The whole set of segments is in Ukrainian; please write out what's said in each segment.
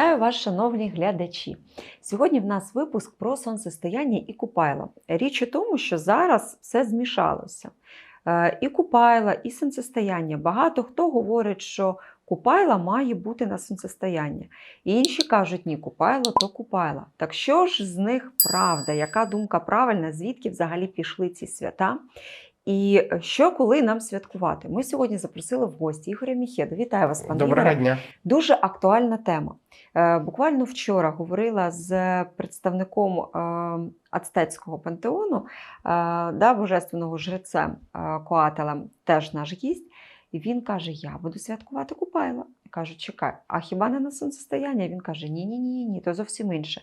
Вітаю вас, шановні глядачі. Сьогодні в нас випуск про сонцестояння і купайло. Річ у тому, що зараз все змішалося. Е, І купайла, і сонцестояння. Багато хто говорить, що купайла має бути на сонцестояння. І інші кажуть, ні, купайло то купайла. Так що ж з них правда? Яка думка правильна? Звідки взагалі пішли ці свята? І що коли нам святкувати? Ми сьогодні запросили в гості Ігоря Міхеда. Вітаю вас, пане Доброго Ігоре. дня. Дуже актуальна тема. Е, Буквально вчора говорила з представником е, ацтецького пантеону, е, да, божественного жрецем е, Коателем, теж наш гість. І він каже: Я буду святкувати Купайла. Кажу, чекай, а хіба не на сонцестояння? Він каже: Ні, ні, ні, ні, то зовсім інше.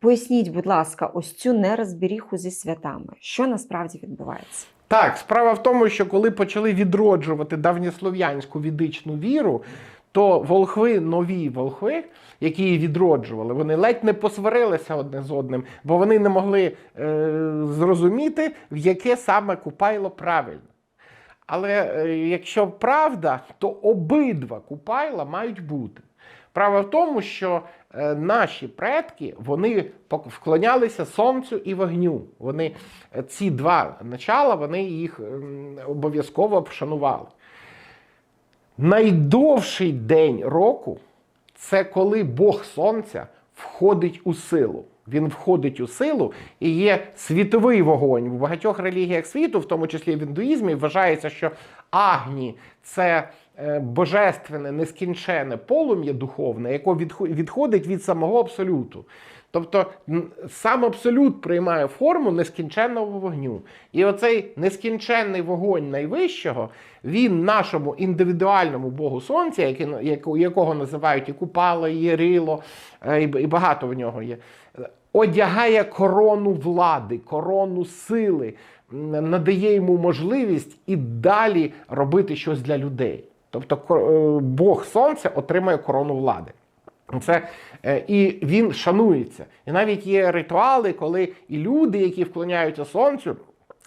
Поясніть, будь ласка, ось цю нерозбіріху зі святами. Що насправді відбувається? Так, справа в тому, що коли почали відроджувати давньослов'янську відичну віру, то волхви, нові волхви, які її відроджували, вони ледь не посварилися одне з одним, бо вони не могли е, зрозуміти, в яке саме купайло правильно. Але е, якщо правда, то обидва купайла мають бути. Справа в тому, що наші предки вони вклонялися сонцю і вогню. Вони е, ці два начала вони їх ем, обов'язково вшанували. Найдовший день року це коли Бог Сонця входить у силу. Він входить у силу і є світовий вогонь. В багатьох релігіях світу, в тому числі в індуїзмі, вважається, що агні це е, божественне, нескінчене полум'я духовне, яке відхо- відходить від самого абсолюту. Тобто сам абсолют приймає форму нескінченного вогню. І оцей нескінченний вогонь найвищого, він нашому індивідуальному Богу Сонця, якого називають і Купала, і Єрило, е, і, багато в нього є, е, одягає корону влади, корону сили, надає йому можливість і далі робити щось для людей. Тобто е, Бог Сонця отримує корону влади. Це, е, і він шанується. І навіть є ритуали, коли і люди, які вклоняються сонцю,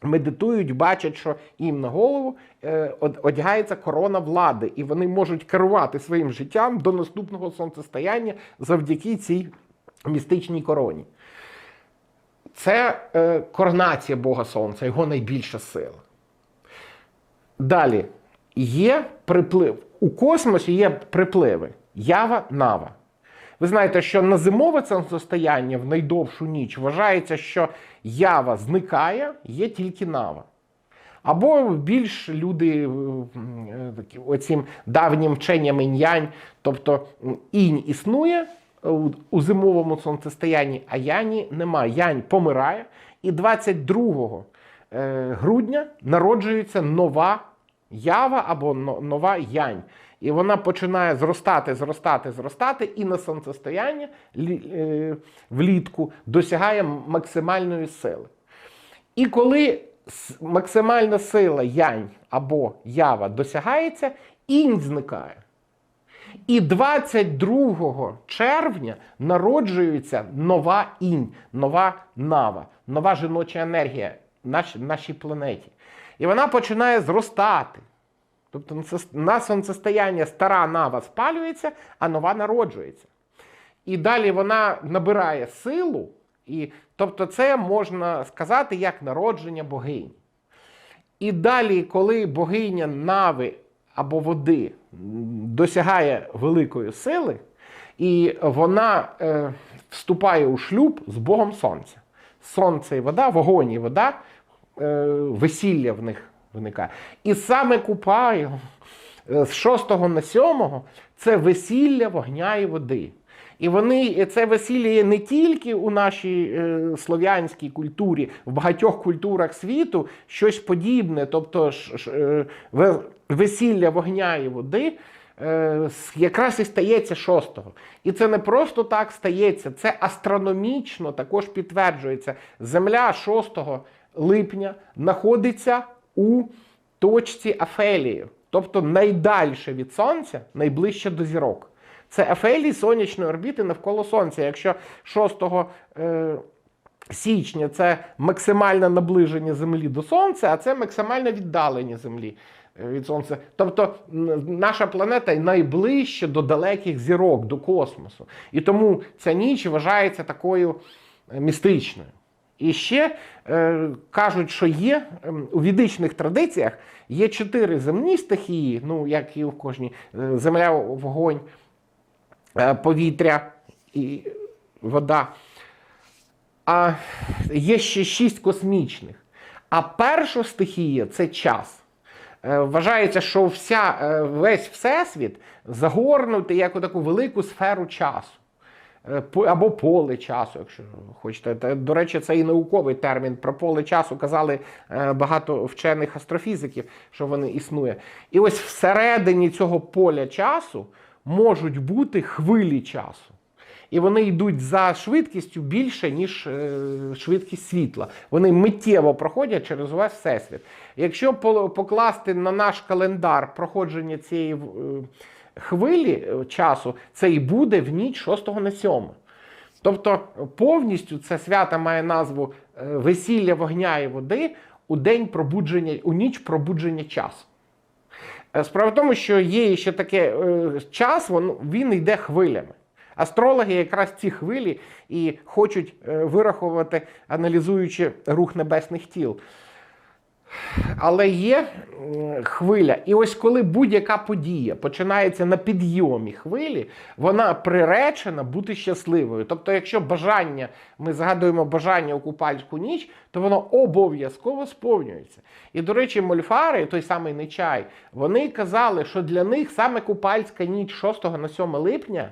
медитують, бачать, що їм на голову е, одягається корона влади, і вони можуть керувати своїм життям до наступного сонцестояння завдяки цій містичній короні. Це коронація Бога Сонця, його найбільша сила. Далі є приплив. У космосі є припливи Ява, Нава. Ви знаєте, що на зимове сонцестояння в найдовшу ніч вважається, що ява зникає, є тільки нава. Або більш люди е, е, оцім давнім вченням інь-янь, тобто інь існує у, у зимовому сонцестоянні, а яні немає. Янь помирає, і 22 е, грудня народжується нова ява або нова янь. І вона починає зростати, зростати, зростати, і на сонцестояння е, влітку досягає максимальної сили. І коли максимальна сила янь або ява досягається, інь зникає. І 22 червня народжується нова інь, нова нава, нова жіноча енергія в наш- нашій планеті. І вона починає зростати. Тобто на сонцестояння стара нава спалюється, а нова народжується. І далі вона набирає силу, і, тобто це можна сказати як народження богині. І далі, коли богиня нави або води досягає великої сили, і вона е, вступає у шлюб з Богом Сонця. Сонце і вода, вогонь і вода, весілля в них виникає. І саме Купаю е, з 6 на 7 це весілля вогня і води. І вони це весілля є не тільки у нашій е, слов'янській культурі, в багатьох культурах світу щось подібне, тобто ж, ж, е, весілля вогня і води. е, Якраз і стається 6-го. І це не просто так стається, це астрономічно також підтверджується. Земля 6 липня знаходиться у точці Афелії, тобто найдальше від Сонця, найближче до зірок. Це Афелії сонячної орбіти навколо Сонця. Якщо 6 е, січня це максимальне наближення Землі до Сонця, а це максимальне віддалення Землі е, від сонця. Тобто наша планета найближче до далеких зірок, до космосу. І тому ця ніч вважається такою е, містичною. І ще е, кажуть, що є ем, у ведичних традиціях є чотири земні стихії, ну як і в кожній е, земля, вогонь, е, повітря і вода. А є ще шість космічних. А перша стихія це час. Е, Вважається, що вся, весь всесвіт загорнутий як у таку велику сферу часу. Е, Або поле часу, якщо хочете. До речі, це і науковий термін. Про поле часу казали е, багато вчених астрофізиків, що вони існує. І ось всередині цього поля часу можуть бути хвилі часу. І вони йдуть за швидкістю більше, ніж е, швидкість світла. Вони миттєво проходять через весь всесвіт. Якщо по- покласти на наш календар проходження цієї хвилі е, часу, це і буде в ніч 6 на 7. Тобто повністю це свято має назву е, весілля вогня і води у день пробудження, у ніч пробудження часу. Е, Справа в тому, що є ще таке час, він, йде хвилями. Астрологи якраз ці хвилі і хочуть вирахувати, аналізуючи рух небесних тіл. Але є хвиля, і ось коли будь-яка подія починається на підйомі хвилі, вона приречена бути щасливою. Тобто, якщо бажання, ми згадуємо бажання у купальську ніч, то воно обов'язково сповнюється. І, до речі, мольфари, той самий Нечай, вони казали, що для них саме купальська ніч 6 на 7 липня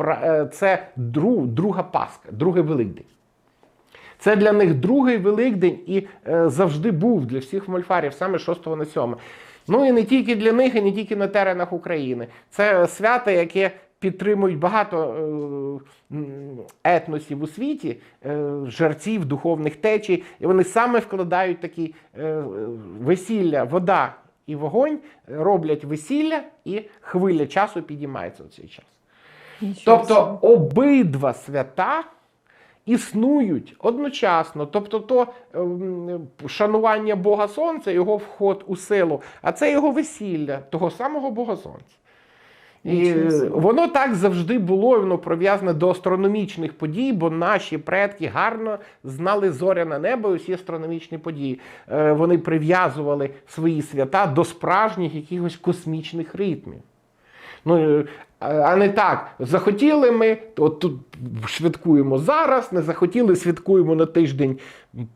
е, це друга Пасха, другий Великдень. Це для них другий Великдень і е, завжди був для всіх мольфарів, саме 6 на 7. Ну і не тільки для них, і не тільки на теренах України. Це свято, яке підтримують багато е, етносів у світі, е, жерців, духовних течій. І вони саме вкладають такі е, е, весілля, вода і вогонь, е, роблять весілля, і хвиля часу підіймається у цей час. Нічого Тобто обидва свята існують одночасно. Тобто, то ем, шанування Бога Сонця, його вход у силу, а це його весілля, того самого Бога Сонця. І воно так завжди було, і воно прив'язане до астрономічних подій, бо наші предки гарно знали зоряне небо і усі астрономічні події. Е, Вони прив'язували свої свята до справжніх якихось космічних ритмів. Ну, е, а не так. Захотіли ми, от тут святкуємо зараз, не захотіли, святкуємо на тиждень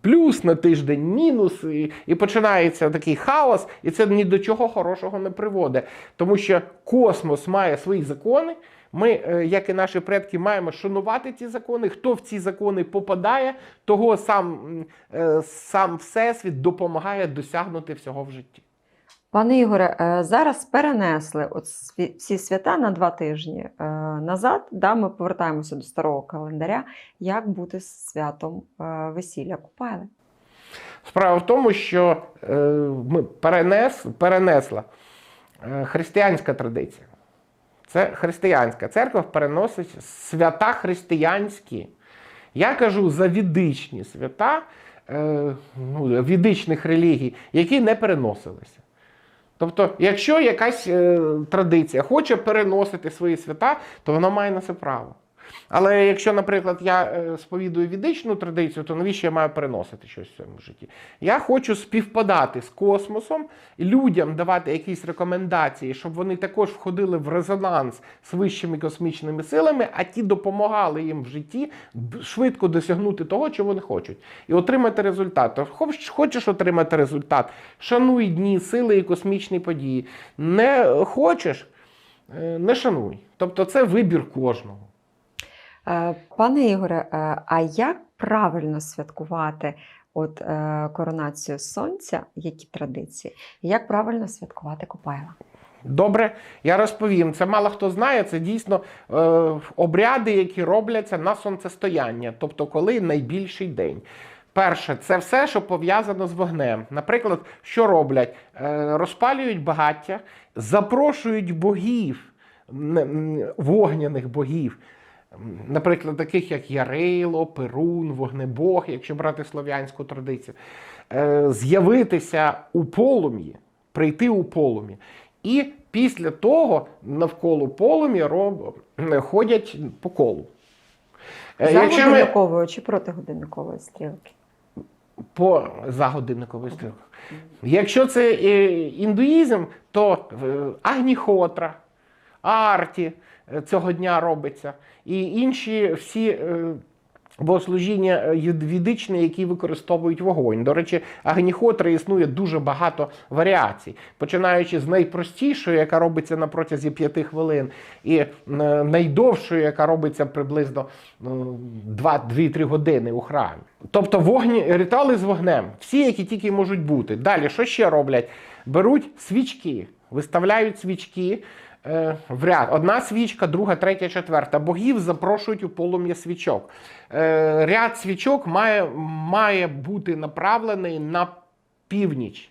плюс, на тиждень мінус, і, і починається такий хаос, і це ні до чого хорошого не приводить. Тому що космос має свої закони. Ми, е, як і наші предки, маємо шанувати ці закони. Хто в ці закони попадає, того сам, е, сам Всесвіт допомагає досягнути всього в житті. Пане Ігоре, е, зараз перенесли от всі свята на два тижні е, назад. Да, ми повертаємося до старого календаря. Як бути з святом е, весілля Купайли? Справа в тому, що ми перенес, перенесла християнська традиція. Це християнська церква переносить свята християнські. Я кажу за відичні свята ну, відичних релігій, які не переносилися. Тобто, якщо якась е, традиція хоче переносити свої свята, то вона має на це право. Але якщо, наприклад, я е, сповідую відичну традицію, то навіщо я маю переносити щось в цьому житті? Я хочу співпадати з космосом, людям давати якісь рекомендації, щоб вони також входили в резонанс з вищими космічними силами, а ті допомагали їм в житті швидко досягнути того, чого вони хочуть, і отримати результат. Хочеш отримати результат, шануй дні, сили і космічні події. Не хочеш, е, не шануй. Тобто це вибір кожного. Е, Пане Ігоре, е, а як правильно святкувати от, е, коронацію сонця, які традиції? Як правильно святкувати Купайла? Добре, я розповім. Це мало хто знає. Це дійсно е, обряди, які робляться на сонцестояння, тобто коли найбільший день. Перше, це все, що пов'язано з вогнем. Наприклад, що роблять? Е, розпалюють багаття, запрошують богів, вогняних богів. Наприклад, таких як Ярило, Перун, Вогнебог, якщо брати слов'янську традицію, е, з'явитися у полум'ї прийти у полум'я. І після того навколо полум'я роб... ходять по колу. Е, За Якщо ми чи проти годинникової стрілки? по за годинниковою стрілкою. Якщо це е, індуїзм, то Агніхотра, Арті е, цього дня робиться, і інші всі е, богослужіння е, які використовують вогонь. До речі, Агніхотра існує дуже багато варіацій, починаючи з найпростішої, яка робиться на протязі п'яти хвилин, і найдовшою, яка робиться приблизно ну, 2-3 години у храмі. Тобто вогні, ритуали з вогнем, всі, які тільки можуть бути. Далі, що ще роблять? Беруть свічки, виставляють свічки е, в ряд. Одна свічка, друга, третя, четверта. Богів запрошують у полум'я свічок. Е, ряд свічок має, має бути направлений на північ.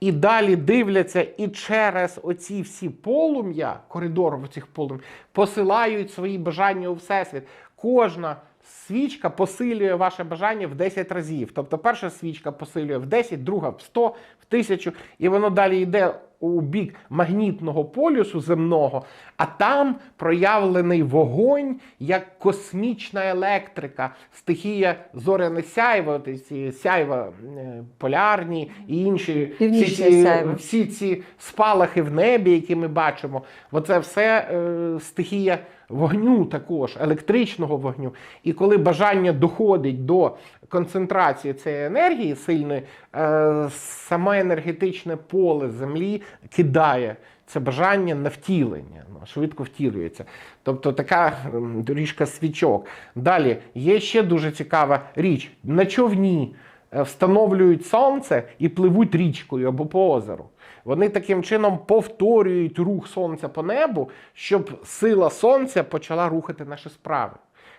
І далі дивляться, і через оці всі полум'я, коридор в цих полум'я, посилають свої бажання у всесвіт. Кожна свічка посилює ваше бажання в 10 разів. Тобто перша свічка посилює в 10, друга в 100, в 1000, і воно далі йде у бік магнітного полюсу земного, а там проявлений вогонь як космічна електрика, стихія зоряне сяйво, ці сяйва е, полярні і інші всі ці, всі ці спалахи в небі, які ми бачимо, оце все е, стихія вогню також, електричного вогню. І коли бажання доходить до концентрації цієї енергії сильної, е, саме енергетичне поле землі кидає це бажання на втілення, ну, швидко втілюється. Тобто така доріжка свічок. Далі є ще дуже цікава річ. На човні е, встановлюють сонце і пливуть річкою або по озеру. Вони таким чином повторюють рух сонця по небу, щоб сила сонця почала рухати наші справи.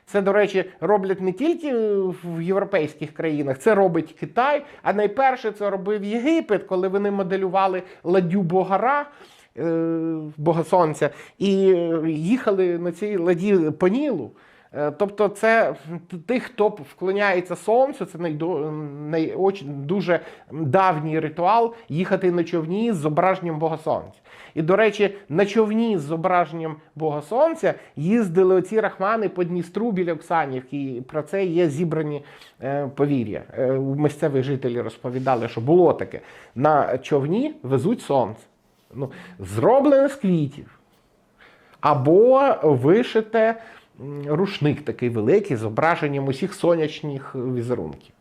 Це, до речі, роблять не тільки в європейських країнах, це робить Китай. А найперше це робив Єгипет, коли вони моделювали ладю Богара, е, Бога Сонця, і е, їхали на цій ладі по Нілу. Е, Тобто, це тих, хто вклоняється сонцю, це найдо, най, оч- дуже давній ритуал їхати на човні з зображенням Бога Сонця. І, до речі, на човні з зображенням Бога Сонця їздили оці рахмани по Дністру біля Оксанівки. І про це є зібрані е, повір'я. Е, місцеві жителі розповідали, що було таке. На човні везуть сонце. Ну, зроблене з квітів. Або вишите рушник такий великий зображенням усіх сонячних візерунків.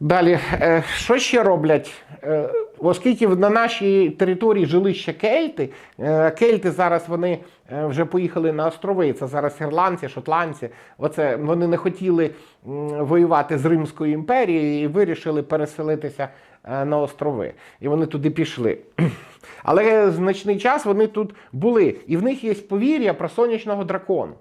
Далі, е, що ще роблять? Е, Оскільки на нашій території жили ще кельти, е, кельти зараз вони вже поїхали на острови. Це зараз ірландці, шотландці. Оце вони не хотіли воювати з Римською імперією і вирішили переселитися на острови. І вони туди пішли. Але значний час вони тут були. І в них є повір'я про сонячного дракона.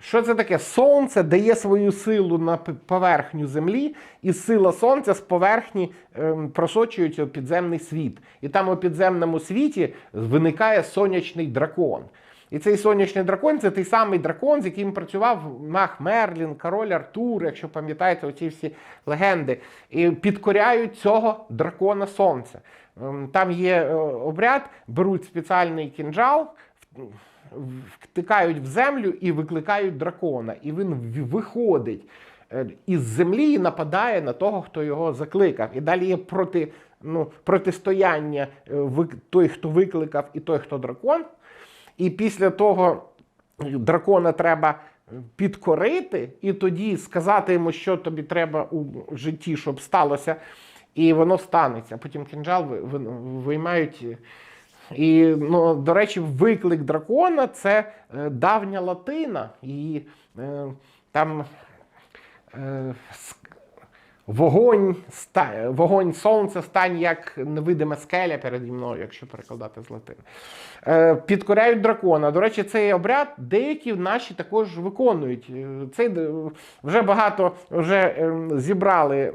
Що це таке? Сонце дає свою силу на поверхню землі, і сила сонця з поверхні ем, просочується у підземний світ. І там у підземному світі виникає сонячний дракон. І цей сонячний дракон це той самий дракон, з яким працював Мах Мерлін, король Артур, якщо пам'ятаєте, оці всі легенди. І підкоряють цього дракона сонця. Ем, Там є е, обряд, беруть спеціальний кінжал, втикають в землю і викликають дракона. І він виходить е, із землі і нападає на того, хто його закликав. І далі є проти, ну, протистояння е, той, хто викликав, і той, хто дракон. І після того дракона треба підкорити, і тоді сказати йому, що тобі треба у житті, щоб сталося, і воно станеться. Потім ви- виймають. І, ну, до речі, виклик дракона це е, давня латина. І е, там е, вогонь, вогонь сонця стань як невидима скеля переді мною, якщо перекладати з латини. Е, підкоряють дракона. До речі, цей обряд деякі наші також виконують. Е, Цей вже багато вже е, зібрали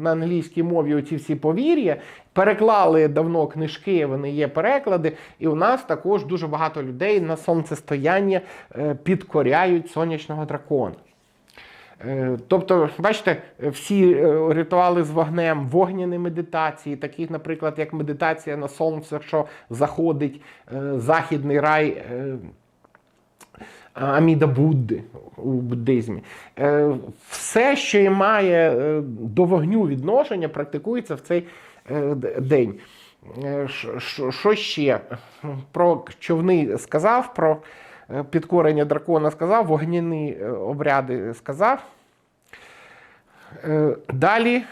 на англійській мові оці всі повір'я, переклали давно книжки, вони є переклади, і у нас також дуже багато людей на сонцестояння е, підкоряють сонячного дракона. Е, Тобто, бачите, всі е, ритуали з вогнем, вогняні медитації, таких, наприклад, як медитація на сонце, що заходить е, західний рай. Аміда Будди у буддизмі. Все, що і має до вогню відношення, практикується в цей день. Що- ще? Про човни сказав, про підкорення дракона сказав, вогняні е, обряди сказав. Е, Далі.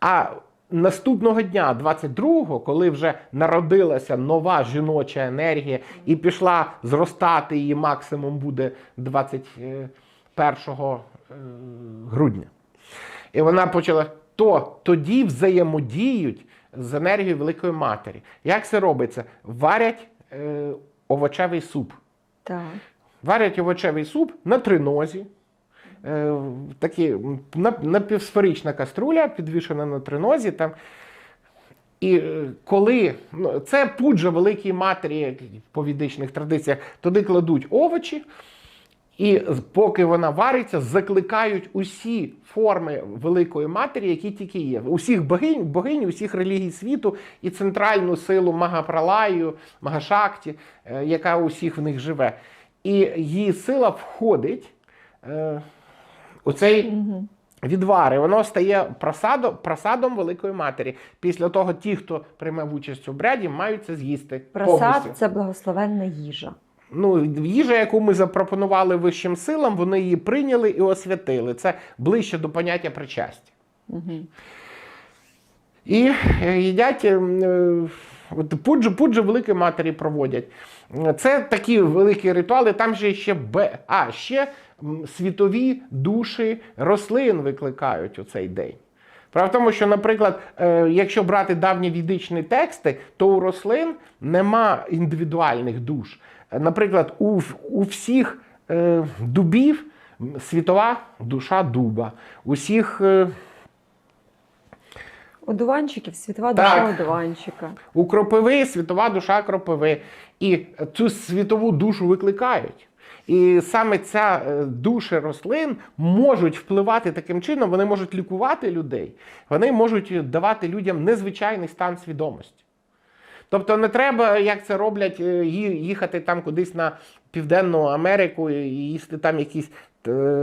А наступного дня, 22-го, коли вже народилася нова жіноча енергія і пішла зростати, її максимум буде 21 е, грудня. І вона почала, то тоді взаємодіють з енергією Великої Матері. Як це робиться? Варять е, овочевий суп. Так. Варять овочевий суп на тринозі. Е, такі, напівсферична каструля, підвішена на тринозі. Там. І е, коли ну, це пуджа великій матері по відичних традиціях, туди кладуть овочі, і поки вона вариться, закликають усі форми великої матері, які тільки є. Усіх богинь, богинь, усіх релігій світу і центральну силу Магапралаю, Магашакті, е, яка у всіх в них живе. І її сила входить е, у цей відвар, і воно стає просадом, просадом Великої Матері. Після того ті, хто прийме участь в обряді, мають це з'їсти. Просад це благословенна їжа. Ну, їжа, яку ми запропонували вищим силам, вони її прийняли і освятили. Це ближче до поняття причастя. Угу. І е, їдять е, е, пуджу, пуджу Великої Матері проводять. Це такі великі ритуали. Там же ще б... а, ще світові душі рослин викликають у цей день. Справа в тому, що, наприклад, е, якщо брати давні відичні тексти, то у рослин нема індивідуальних душ. Наприклад, у, у всіх е, дубів світова душа дуба, усіх. Е, Одуванчиків, світова Так. душа одуванчика. У кропиви світова душа кропиви. І цю світову душу викликають. І саме ця е, душі рослин можуть впливати таким чином, вони можуть лікувати людей, вони можуть давати людям незвичайний стан свідомості. Тобто не треба, як це роблять, е, їхати там кудись на Південну Америку і їсти там якісь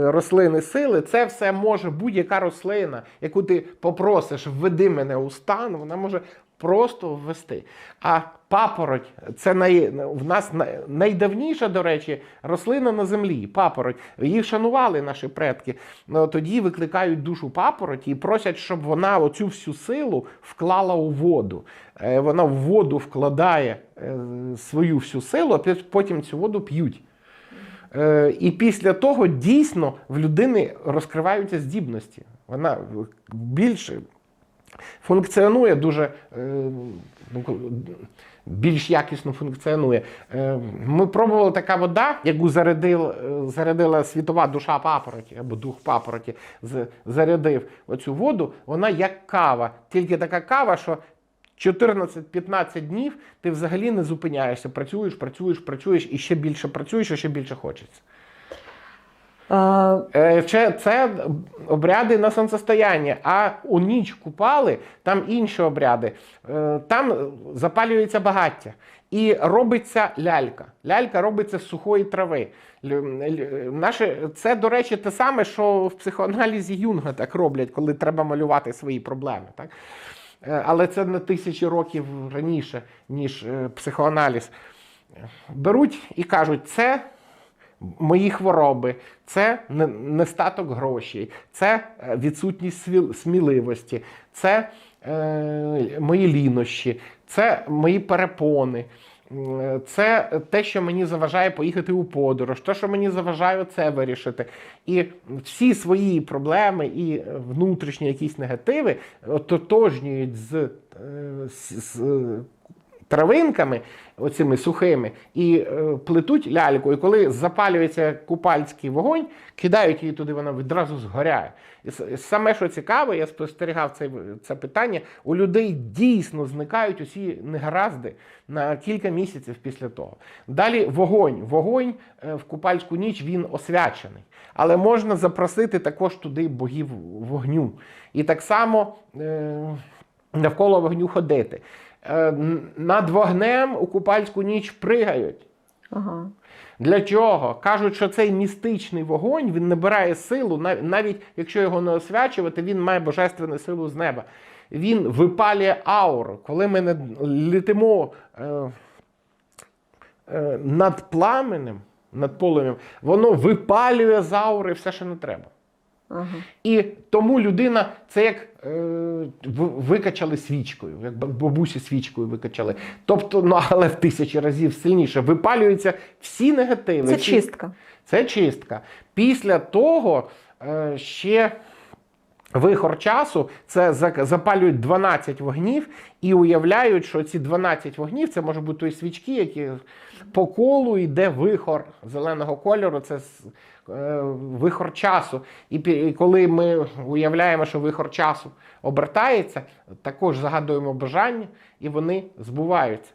рослини сили. Це все може будь-яка рослина, яку ти попросиш, введи мене у стан, вона може просто ввести. А папороть це най, в нас най- найдавніша, до речі, рослина на землі. Папороть. Їх шанували наші предки. Ну, тоді викликають душу папороті і просять, щоб вона оцю всю силу вклала у воду. Е, Вона в воду вкладає е, свою всю силу, а потім цю воду п'ють. Е, І після того дійсно в людини розкриваються здібності. Вона більше функціонує дуже е, ну, більш якісно функціонує. Е, Ми пробували така вода, яку зарядил, е, зарядила світова душа папороті або дух папороті, зарядив оцю воду, вона як кава. Тільки така кава, що 14-15 днів ти взагалі не зупиняєшся. Працюєш, працюєш, працюєш і ще більше працюєш, і ще більше хочеться. Це, це обряди на сонцестояння, а у ніч купали, там інші обряди. Е, Там запалюється багаття. І робиться лялька. Лялька робиться з сухої трави. Наше, це, до речі, те саме, що в психоаналізі Юнга так роблять, коли треба малювати свої проблеми. Так? Е, Але це на тисячі років раніше, ніж е, психоаналіз. Беруть і кажуть, це мої хвороби, це нестаток грошей, це е, відсутність сміливості, це е, мої лінощі, це мої перепони. Це те, що мені заважає поїхати у подорож, те, що мені заважає це вирішити. І всі свої проблеми і внутрішні якісь негативи ототожнюють з, е, з, з травинками, оцими сухими, і е, плетуть ляльку. І коли запалюється купальський вогонь, кидають її туди, вона відразу згоряє. І саме що цікаве, я спостерігав це, це питання, у людей дійсно зникають усі негаразди на кілька місяців після того. Далі вогонь. Вогонь е, в купальську ніч він освячений. Але можна запросити також туди богів вогню. І так само е, навколо вогню ходити. Е, над вогнем у купальську ніч пригають. Ага. Для чого? Кажуть, що цей містичний вогонь він набирає силу, навіть якщо його не освячувати, він має божественну силу з неба. Він випалює ауру. Коли ми над- літимо е, е, над пламенем, над полем'ям, воно випалює з аури все, що не треба. Ага. І тому людина це як е, викачали свічкою, як бабусі свічкою викачали. Тобто, ну але в тисячі разів сильніше випалюються всі негативи. Це всі- чистка. Це чистка. Після того е, ще вихор часу це запалюють 12 вогнів і уявляють, що ці 12 вогнів це може бути і свічки, які по колу йде вихор зеленого кольору. Це е, вихор часу. І коли ми уявляємо, що вихор часу обертається, також загадуємо бажання, і вони збуваються.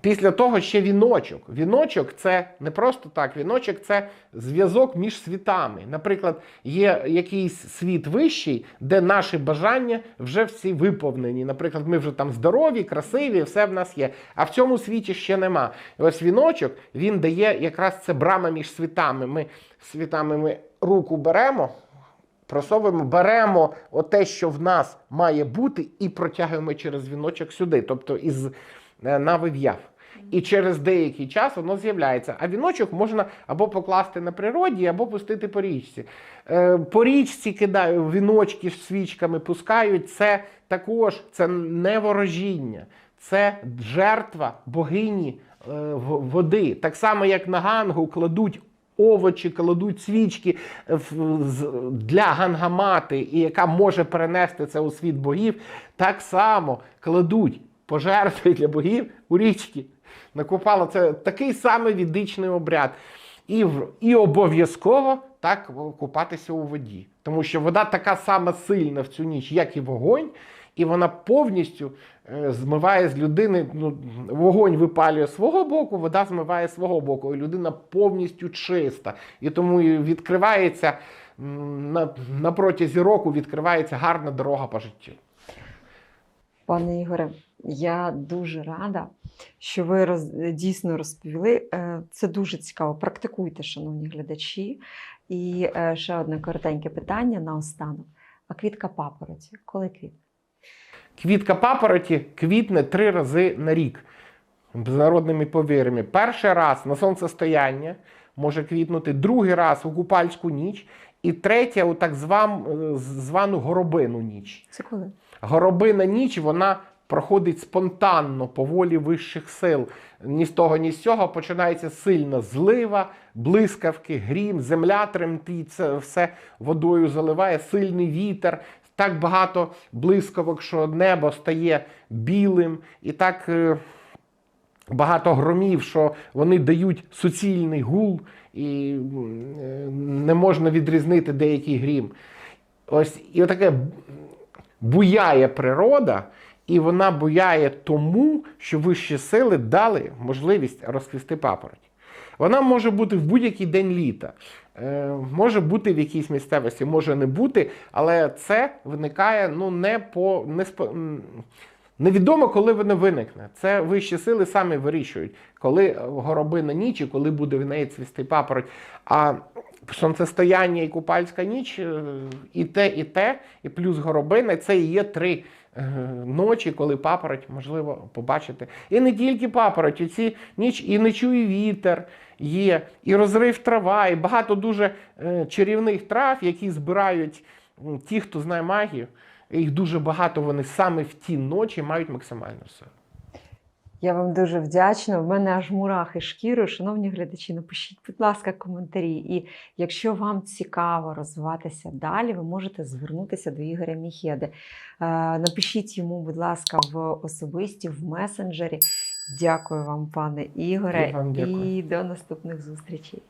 Після того ще віночок. Віночок це не просто так. Віночок це зв'язок між світами. Наприклад, є якийсь світ вищий, де наші бажання вже всі виповнені. Наприклад, ми вже там здорові, красиві, все в нас є. А в цьому світі ще нема. І ось віночок він дає якраз це брама між світами. Ми світами ми руку беремо. Просовуємо, беремо те, що в нас має бути, і протягуємо через віночок сюди, тобто із е, нави в'яв. І через деякий час воно з'являється. А віночок можна або покласти на природі, або пустити по річці. Е, По річці кидаю віночки з свічками пускають. Це також це не ворожіння, це жертва богині е, води. Так само, як на гангу кладуть овочі, кладуть свічки для гангамати, і яка може перенести це у світ богів, так само кладуть пожертви для богів у річки. Накопало це такий самий відичний обряд. І, і обов'язково так купатися у воді. Тому що вода така сама сильна в цю ніч, як і вогонь, і вона повністю е, змиває з людини. Ну, вогонь випалює свого боку, вода змиває свого боку, і людина повністю чиста. І тому відкривається на, на протязі року відкривається гарна дорога по життю. Пане Ігоре, я дуже рада, що ви роз, дійсно розповіли. Е, Це дуже цікаво. Практикуйте, шановні глядачі. І е, ще одне коротеньке питання наостанок. А квітка папороті, коли квітне? Квітка папороті квітне три рази на рік з народними повірами. Перший раз на сонцестояння може квітнути, другий раз у купальську ніч, і третє у так е, звану горобину ніч. Це коли? Горобина ніч вона проходить спонтанно по волі вищих сил. Ні з того, ні з цього починається сильна злива, блискавки, грім, земля тремтить, це все водою заливає, сильний вітер. Так багато блискавок, що небо стає білим, і так е, багато громів, що вони дають суцільний гул, і е, не можна відрізнити деякий грім. Ось і отаке буяє природа, і вона буяє тому, що вищі сили дали можливість розквісти папороті. Вона може бути в будь-який день літа, е, може бути в якійсь місцевості, може не бути, але це виникає ну, не по не спо- невідомо, коли воно виникне. Це вищі сили самі вирішують, коли горобина ніч і коли буде в неї цвісти папороть. А сонцестояння і купальська ніч, е, і те, і те, і плюс горобина це і є три е, ночі, коли папороть можливо побачити. І не тільки папороть, і ці ніч і не чує вітер є, і розрив трава, і багато дуже е, чарівних трав, які збирають ті, хто знає магію. Їх дуже багато вони саме в ті ночі мають максимальну силу. Я вам дуже вдячна. В мене аж мурахи шкірою. Шановні глядачі, напишіть, будь ласка, коментарі. І якщо вам цікаво розвиватися далі, ви можете звернутися до Ігоря Міхеди. Е, Напишіть йому, будь ласка, в особисті, в месенджері. Дякую вам, пане Ігоре, Я вам дякую. і до наступних зустрічей.